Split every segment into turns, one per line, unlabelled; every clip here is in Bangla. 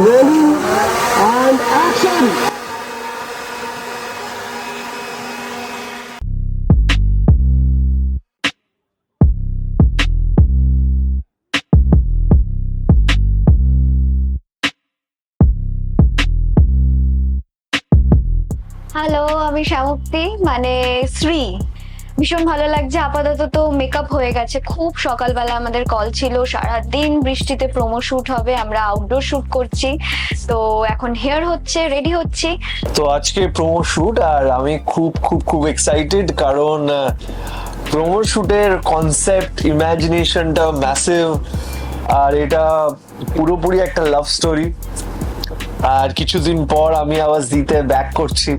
Rolling and action!
হ্যালো আমি শ্যামুক্তি মানে শ্রী ভীষণ ভালো লাগছে। আপাতত তো মেকআপ হয়ে গেছে। খুব সকালবেলা আমাদের কল ছিল। সারা দিন বৃষ্টিতে প্রোমো শুট হবে, আমরা আউটডোর শুট করছি। তো এখন হেয়ার হচ্ছে রেডি হচ্ছি।
তো আজকে প্রোমো শুট আর আমি খুব খুব খুব এক্সাইটেড কারণ প্রোমো শুটের কনসেপ্ট ইমাজিনেশনটা ম্যাসিভ আর এটা পুরোপুরি একটা লাভ স্টোরি আর কিছুদিন পর আমি আবার জিতে ব্যাক করছি।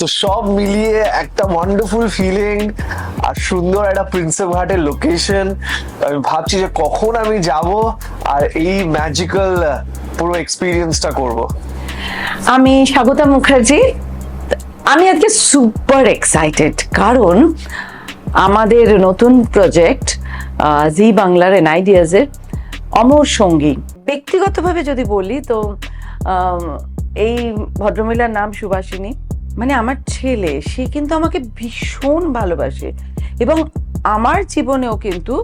তো সব মিলিয়ে একটা ওয়ান্ডারফুল ফিলিং আর সুন্দর একটা প্রিন্সেপ ঘাটের লোকেশন আমি ভাবছি যে কখন আমি যাব আর এই ম্যাজিক্যাল পুরো এক্সপিরিয়েন্সটা করব।
আমি স্বাগতা মুখার্জি। আমি আজকে সুপার এক্সাইটেড কারণ আমাদের নতুন প্রজেক্ট জি বাংলার এন আইডিয়াজের অমর সঙ্গী। ব্যক্তিগতভাবে যদি বলি তো এই ভদ্রমহিলার নাম সুভাষিনী। মানে আমার ছেলে, সে কিন্তু আমাকে ভীষণ ভালোবাসে এবং আমার জীবনেও কিন্তু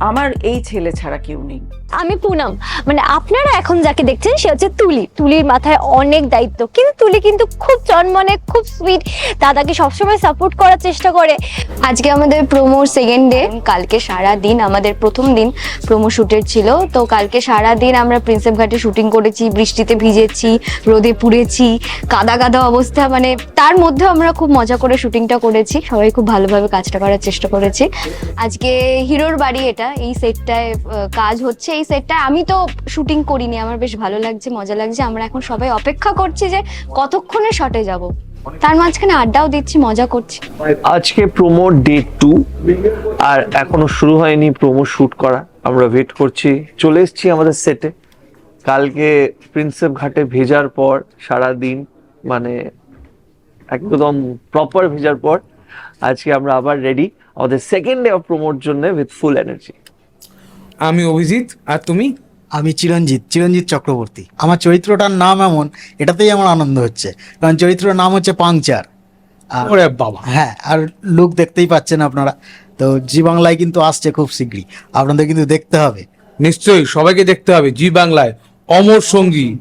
আমার এই ছেলে ছাড়া কেউ নেই।
আমি পুনম। মানে আপনারা এখন যাকে দেখছেন, সে হচ্ছে তুলি। তুলির মাথায় অনেক দায়িত্ব। কিন্তু তুলি কিন্তু খুব চনমনে, খুব সুইট দাদাকে সবসময় সাপোর্ট করার চেষ্টা করে।
আজকে আমাদের প্রোমোর সেকেন্ড ডে কালকে সারা দিন আমাদের প্রথম দিন প্রোমো শ্যুটের ছিল। তো কালকে সারা দিন আমরা প্রিন্সেপ ঘাটে শুটিং করেছি, বৃষ্টিতে ভিজেছি, রোদে পুড়েছি, কাদা কাদা অবস্থা। মানে তার মধ্যে আমরা খুব মজা করে শুটিংটা করেছি। সবাই খুব ভালোভাবে কাজটা করার চেষ্টা করেছি। আজকে হিরোর বাড়ি এটা। এই সেটটায় কাজ হচ্ছে। এই সেটটায় আমি তো শুটিং করিনি। আমার বেশ ভালো লাগছে, মজা লাগছে। আমরা এখন সবাই অপেক্ষা করছি যে কতক্ষণে শটে যাব। তার মাঝখানে আড্ডাও দিচ্ছি, মজা করছি।
আজকে প্রোমো ডে টু আর এখনও শুরু হয়নি প্রোমো শুট করা। আমরা ওয়েট করছি। চলে এসেছি আমাদের সেটে কালকে প্রিন্সেপ ঘাটে ভেজার পর সারা দিন মানে একদম প্রপার ভেজার পর, আজকে আমরা আবার রেডি আমাদের সেকেন্ড ডে অফ প্রোমোর জন্য উইথ ফুল এনার্জি
আমি অভিজিৎ আর তুমি?
আমি চিরঞ্জিত চিরঞ্জিত চক্রবর্তী। আমার চরিত্রটার নাম এমন এটাতেই আমার আনন্দ হচ্ছে। কারণ চরিত্রের নাম হচ্ছে পাংচার। আর-
ওরে বাবা।
হ্যাঁ আর লুক দেখতেই পাচ্ছেন আপনারা। তো জি বাংলায় কিন্তু আসছে খুব শীঘ্রই। আপনাদের কিন্তু দেখতে হবে।
নিশ্চয়ই সবাইকে দেখতে হবে জি বাংলায়। অমর সঙ্গী।